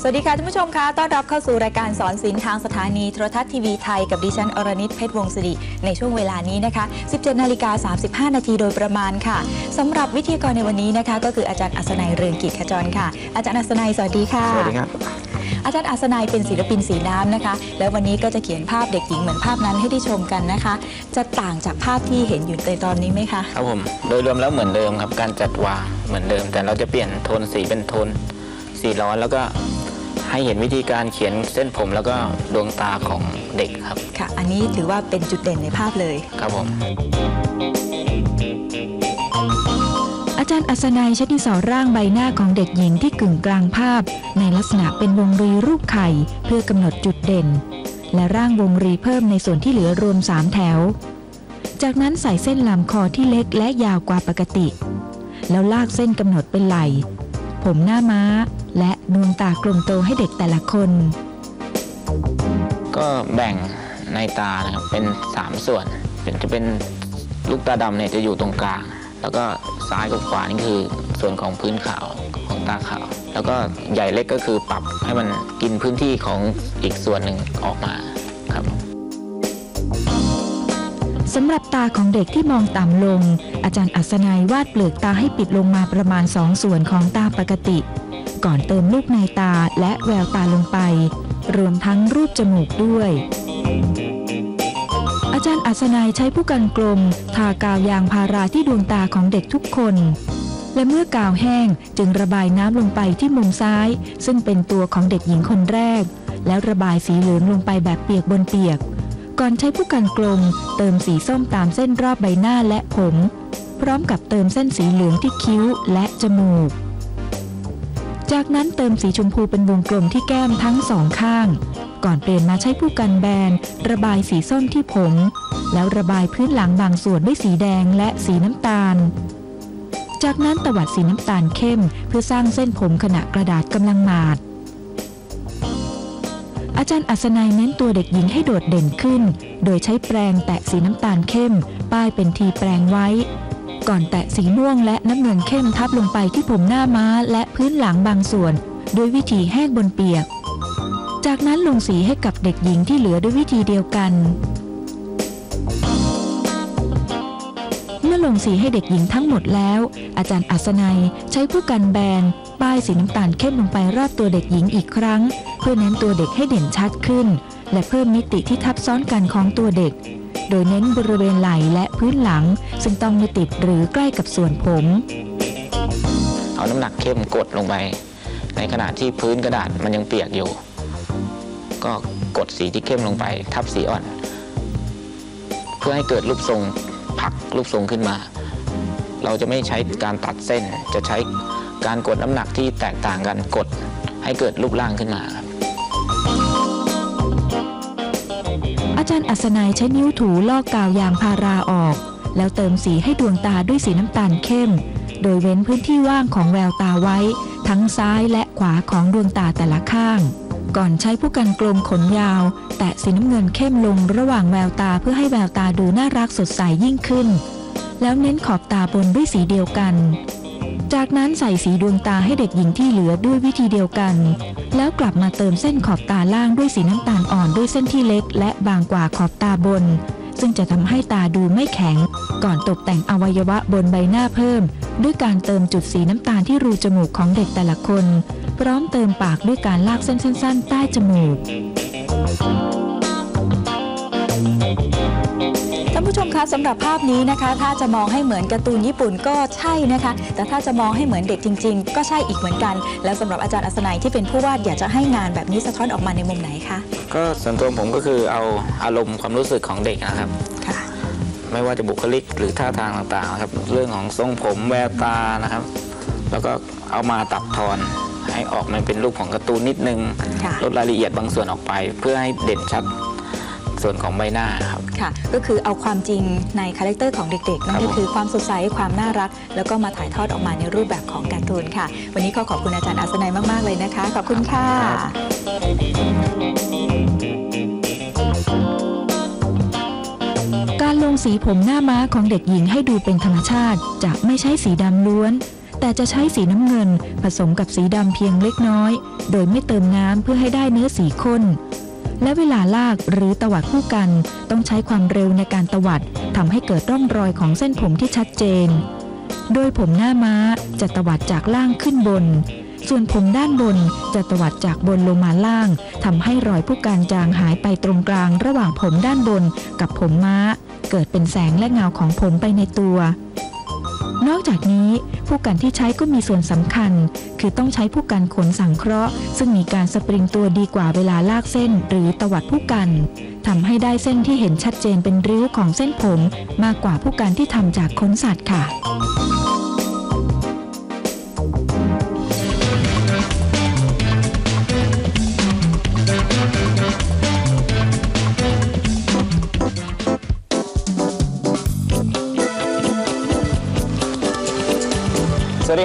สวัสดีค่ะท่านผู้ชมคะต้อนรับเข้าสู่รายการสอนศิลป์ทางสถานีโทรทัศน์ทีวีไทยกับดิฉันอรณิตเพชรวงศ์สิริในช่วงเวลานี้นะคะ 17นาฬิกา35 นาทีโดยประมาณค่ะสำหรับวิทยากรในวันนี้นะคะ ก็คืออาจารย์อัศนัยเรืองกิจขจรค่ะ อาจารย์อัศนัยสวัสดีค่ะสวัสดีครับอาจารย์อัศนัยเป็นศิลปินสีน้ำนะคะ แล้ววันนี้ก็จะเขียนภาพเด็กหญิงเหมือนภาพนั้นให้ได้ชมกันนะคะ จะต่างจากภาพที่เห็นอยู่ในตอนนี้ไหมคะครับผมโดยรวมแล้วเหมือนเดิมครับการจัดวางเหมือนเดิม แต่เราจะเปลี่ยนโทนสีเป็นโทนสีร้อนแล้วก็ ให้เห็นวิธีการเขียนเส้นผมแล้วก็ดวงตาของเด็กครับ ค่ะ อันนี้ถือว่าเป็นจุดเด่นในภาพเลยครับผมอาจารย์อัศนัยใช้ดินสอร่างใบหน้าของเด็กหญิงที่กึ่งกลางภาพ ในลักษณะเป็นวงรีรูปไข่เพื่อกำหนดจุดเด่น และร่างวงรีเพิ่มในส่วนที่เหลือรวมสามแถว จากนั้นใส่เส้นลำคอที่เล็กและยาวกว่าปกติ แล้วลากเส้นกำหนดเป็นไหล่ ผมหน้าม้า และดวงตากลมโตให้เด็กแต่ละคน ก็แบ่งในตานะครับเป็น 3 ส่วนจะเป็นลูกตาดำเนี่ยจะอยู่ตรงกลาง แล้วก็ซ้ายกับขวานี่คือส่วนของพื้นขาวของตาขาว แล้วก็ใหญ่เล็กก็คือปรับให้มันกินพื้นที่ของอีกส่วนหนึ่งออกมา สำหรับตาของเด็กที่มองต่ำลง อาจารย์อัศนัยวาดเปลือกตาให้ปิดลงมาประมาณสองส่วนของตาปกติ ก่อนเติมลูกในตาและแววตาลงไป รวมทั้งรูปจมูกด้วย อาจารย์อัศนัยใช้ผู้กันกลม ทากาวยางพาราที่ดวงตาของเด็กทุกคน และเมื่อกาวแห้งจึงระบายน้ำลงไปที่มุมซ้าย ซึ่งเป็นตัวของเด็กหญิงคนแรก แล้วระบายสีเหลืองลงไปแบบเปียกบนเปียก ก่อนใช้ผู้กันกลม เติมสีส้มตามเส้นรอบใบหน้าและผม พร้อมกับเติมเส้นสีเหลืองที่คิ้วและจมูก จากนั้นเติมสีชมพูเป็นวงกลมที่แก้มทั้งสองข้าง ก่อนเปลี่ยนมาใช้ผู้กันแบน ระบายสีส้มที่ผม แล้วระบายพื้นหลังบางส่วนด้วยสีแดงและสีน้ำตาลจากนั้นตวัดสีน้ำตาลเข้ม เพื่อสร้างเส้นผมขณะกระดาษกำลังหมาด อาจารย์อัศนัยเน้นตัวเด็กหญิงให้โดดเด่นขึ้น โดยใช้แปรงแตะสีน้ำตาลเข้ม ป้ายเป็นทีแปรงไว้ ก่อนแตะสีม่วงและน้ำเงินเข้มทับลงไปที่ผมหน้าม้าและพื้นหลังบางส่วน ด้วยวิธีแห้งบนเปียก จากนั้นลงสีให้กับเด็กหญิงที่เหลือด้วยวิธีเดียวกัน เมื่อลงสีให้เด็กหญิงทั้งหมดแล้ว อาจารย์อัศนัยใช้ผู้กันแบน ป้ายสีน้ำตาลเข้มลงไปรอบตัวเด็กหญิงอีกครั้ง เพื่อเน้นตัวเด็กให้เด่นชัดขึ้น และเพิ่มมิติที่ทับซ้อนกันของตัวเด็ก โดยเน้นบริเวณไหล่และพื้นหลัง ซึ่งต้องไม่ติดหรือใกล้กับส่วนผม เอาน้ำหนักเข้มกดลงไป ในขณะที่พื้นกระดาษมันยังเปียกอยู่ ก็กดสีที่เข้มลงไป ทับสีอ่อน เพื่อให้เกิดรูปทรงผักรูปทรงขึ้นมา เราจะไม่ใช้การตัดเส้นจะใช้ การกดน้ำหนักที่แตกต่างกันกดให้เกิดรูปร่างขึ้นมาครับอาจารย์อัศนัยใช้นิ้วถูลอกกาวยางพาราออก แล้วเติมสีให้ดวงตาด้วยสีน้ำตาลเข้ม โดยเว้นพื้นที่ว่างของแววตาไว้ ทั้งซ้ายและขวาของดวงตาแต่ละข้าง ก่อนใช้ผู้กันกลมขนยาว แตะสีน้ำเงินเข้มลงระหว่างแววตาเพื่อให้แววตาดูน่ารักสดใสยิ่งขึ้น แล้วเน้นขอบตาบนด้วยสีเดียวกัน จากนั้นใส่สีดวงตาให้เด็กหญิงที่เหลือด้วยวิธีเดียวกัน แล้วกลับมาเติมเส้นขอบตาล่างด้วยสีน้ำตาลอ่อนด้วยเส้นที่เล็ก และบางกว่าขอบตาบน ซึ่งจะทำให้ตาดูไม่แข็ง ก่อนตกแต่งอวัยวะบนใบหน้าเพิ่ม ด้วยการเติมจุดสีน้ำตาลที่รูจมูกของเด็กแต่ละคน พร้อมเติมปากด้วยการลากเส้นสั้นๆ ใต้จมูก ชมคะสำหรับภาพนี้นะคะ ถ้าจะมองให้เหมือนการ์ตูนญี่ปุ่นก็ใช่นะคะ แต่ถ้าจะมองให้เหมือนเด็กจริง ๆ ก็ใช่อีกเหมือนกัน แล้วสำหรับอาจารย์อัศนัยที่เป็นผู้วาดอยากจะให้งานแบบนี้สะท้อนออกมาในมุมไหนคะก็ส่วนตัวผมก็คือเอาอารมณ์ความรู้สึกของเด็กนะครับค่ะไม่ว่าจะบุคลิกหรือท่าทางต่างๆนะครับเรื่องของทรงผมแววตานะครับ แล้วก็เอามาตัดทอนให้ออกมาเป็นรูปของการ์ตูนนิดนึงค่ะลดรายละเอียดบางส่วนออกไป เพื่อให้เด่นชัด ส่วนของใบหน้าครับ ค่ะ ก็คือเอาความจริงในคาแรคเตอร์ของเด็กๆนั่นครับก็ผมคือความสดใสความน่ารัก แล้วก็มาถ่ายทอดออกมาในรูปแบบของการ์ตูนค่ะ วันนี้ขอขอบคุณอาจารย์อัศนัยมากๆเลยนะคะ ขอบคุณค่ะ การลงสีผมหน้าม้าของเด็กหญิงให้ดูเป็นธรรมชาติ จะไม่ใช่สีดำล้วน แต่จะใช้สีน้ำเงิน ผสมกับสีดำเพียงเล็กน้อย โดยไม่เติมน้ำเพื่อให้ได้เนื้อสีข้น และเวลาลากหรือตวัดคู่กัน ต้องใช้ความเร็วในการตวัดทำให้เกิดร่องรอยของเส้นผมที่ชัดเจน โดยผมหน้าม้าจะตวัดจากล่างขึ้นบน ส่วนผมด้านบนจะตวัดจากบนลงมาล่างทำให้รอยผู้การจางหายไปตรงกลางระหว่างผมด้านบนกับผมม้า เกิดเป็นแสงและเงาของผมไปในตัว นอกจากนี้ผู้กันที่ใช้ก็มีส่วนสำคัญ คือต้องใช้ผู้กันขนสังเคราะห์ ซึ่งมีการสปริงตัวดีกว่าเวลาลากเส้น หรือตวัดผู้กันทำให้ได้เส้นที่เห็นชัดเจนเป็นริ้วของเส้นผม มากกว่าผู้กันที่ทำจากขนสัตว์ค่ะ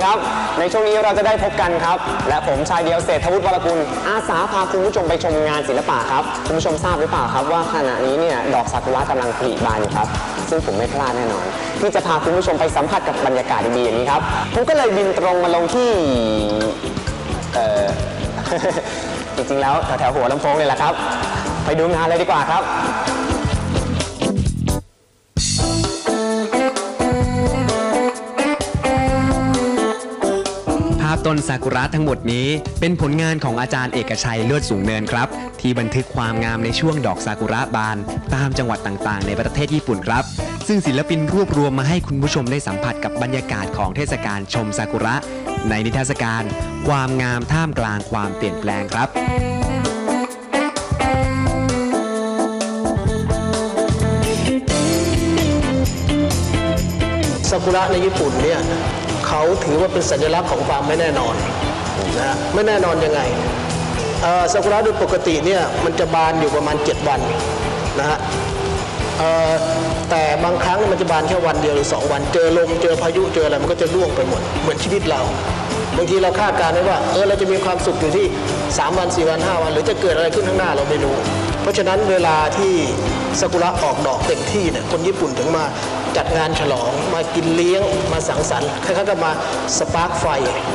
ครับ ในช่วงนี้เราจะได้พบกันครับ และผมชายเดียวเศรษฐวุฒิวรกุล อาสาพาคุณผู้ชมไปชมงานศิลปะครับคุณผู้ชมทราบหรือเปล่าครับว่าขณะนี้เนี่ยดอกซากุระกำลังผลิบานอยู่ครับ ซึ่งผมไม่พลาดแน่นอน ที่จะพาคุณผู้ชมไปสัมผัสกับบรรยากาศดีๆอย่างนี้ครับผมก็เลยบินตรงมาลงที่เอ่อ จริงๆแล้วแถวๆหัวลำโพงเลยแหละครับ ไปดูงานเลยดีกว่าครับ ต้นซากุระทั้งหมดนี้ เป็นผลงานของอาจารย์เอกชัยเลือดสูงเนินครับ ที่บันทึกความงามในช่วงดอกซากุระบาน ตามจังหวัดต่างๆ ในประเทศญี่ปุ่นครับ ซึ่งศิลปินรวบรวมมาให้คุณผู้ชมได้สัมผัสกับบรรยากาศของเทศกาลชมซากุระ ในนิทรรศการ ความงามท่ามกลางความเปลี่ยนแปลงครับซากุระในญี่ปุ่นเนี่ย เขาถือว่าเป็นสัญลักษณ์ของความไม่แน่นอนนะฮะไม่แน่นอนยังไงซากุระโดยปกติเนี่ยมันจะบานอยู่ประมาณ 7 วันนะฮะแต่บางครั้งมันจะบานแค่วันเดียวหรือ 2 วัน เจอลมเจอพายุเจออะไรมันก็จะร่วงไปหมด เหมือนชีวิตเรา บางทีเราคาดการณ์ไว้ว่าเออเราจะมีความสุขอยู่ที่ 3 วัน 4 วัน 5 วัน หรือจะเกิดอะไรขึ้นข้างหน้าเราไม่รู้ เพราะฉะนั้นเวลาที่ซากุระออกดอกเต็มที่เนี่ยคนญี่ปุ่นถึงมาจัดงานฉลองมากินเลี้ยงมาสังสรรค์คล้ายๆกับมาสปาร์กไฟ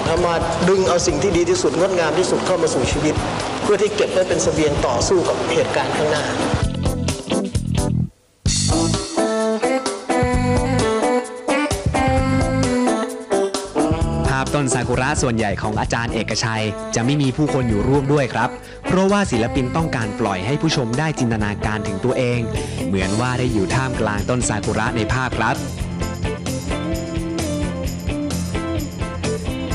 แล้วมาดึงเอาสิ่งที่ดีที่สุดงดงามที่สุดเข้ามาสู่ชีวิต เพื่อที่เก็บไว้เป็นเสบียงต่อสู้กับเหตุการณ์ข้างหน้า ต้นซากุระส่วนใหญ่ของอาจารย์เอกชัย จะไม่มีผู้คนอยู่ร่วมด้วยครับ เพราะว่าศิลปินต้องการปล่อยให้ผู้ชมได้จินตนาการถึงตัวเอง เหมือนว่าได้อยู่ท่ามกลางต้นซากุระในภาพครับ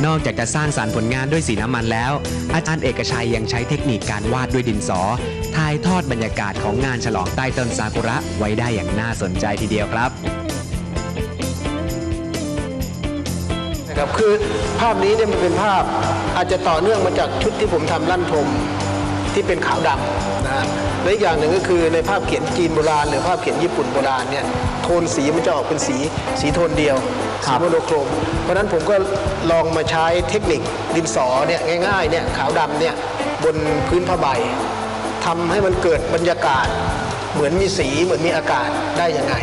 นอกจากจะสร้างสารรค์ผลงานด้วยสีน้ำมันแล้ว อาจารย์เอกชัยยังใช้เทคนิคการวาดด้วยดินสอถ่ายทอดบรรยากาศของงานฉลองใต้ต้นซากุระไว้ได้อย่างน่าสนใจทีเดียวครับ นะครับคือภาพนี้เนี่ยมันเป็นภาพอาจจะต่อเนื่องมาจากชุดที่ผมทำลั่นทมที่เป็นขาวดำนะฮะและอีกอย่างหนึ่งก็คือในภาพเขียนจีนโบราณ หรือภาพเขียนญี่ปุ่นโบราณเนี่ยโทนสีมันจะออกเป็นสีสีโทนเดียวสีโมโนโครม เพราะฉะนั้นผมก็ลองมาใช้เทคนิคดินสอเนี่ยง่ายๆเนี่ยขาวดำเนี่ยบนพื้นผ้าใบทำให้มันเกิดบรรยากาศ เหมือนมีสีเหมือนมีอากาศได้ยังไง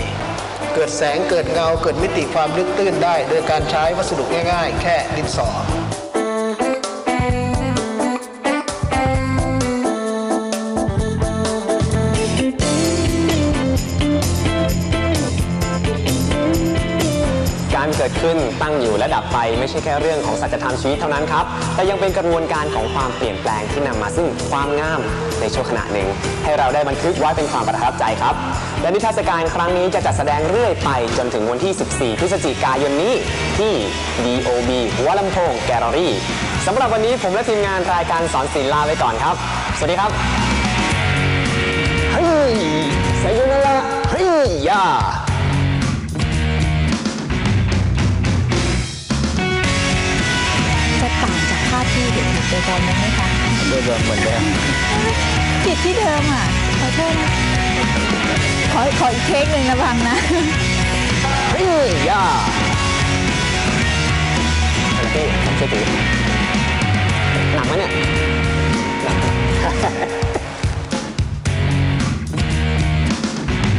เกิดแสงเกิดเงาเกิดมิติความลึกตื้นได้ โดยการใช้วัสดุง่าย ๆ แค่ดินสอ การเกิดขึ้นตั้งอยู่และดับไปไม่ใช่แค่เรื่องของสัจธรรมชีวิตเท่านั้นครับ แต่ยังเป็นกระบวนการของความเปลี่ยนแปลงที่นำมาซึ่งความงามในช่วงขณะหนึ่ง ให้เราได้บันทึกไว้เป็นความประทับใจครับ และนิทรรศการครั้งนี้จะจัดแสดงเรื่อยไปจนถึงวันที่ 14 พฤศจิกายนนี้ที่ DOB หัวลำโพงแกลเลอรี่สำหรับวันนี้ผมและทีมงานรายการสอนศิลป์ลาไปก่อนครับ สวัสดีครับเฮ้ยไซโยนาระเฮ้ยยา ภาพที่เด็กๆเจอกันไหมคะเดิมๆเหมือนเดิมผิดที่เดิมอะ ขอโทษนะ ขอขออีกเทคหนึ่งนะพังนะเฮ้ยย่าอะไรพี่ผมช่วยถือหนักไหมเนี่ยหนัก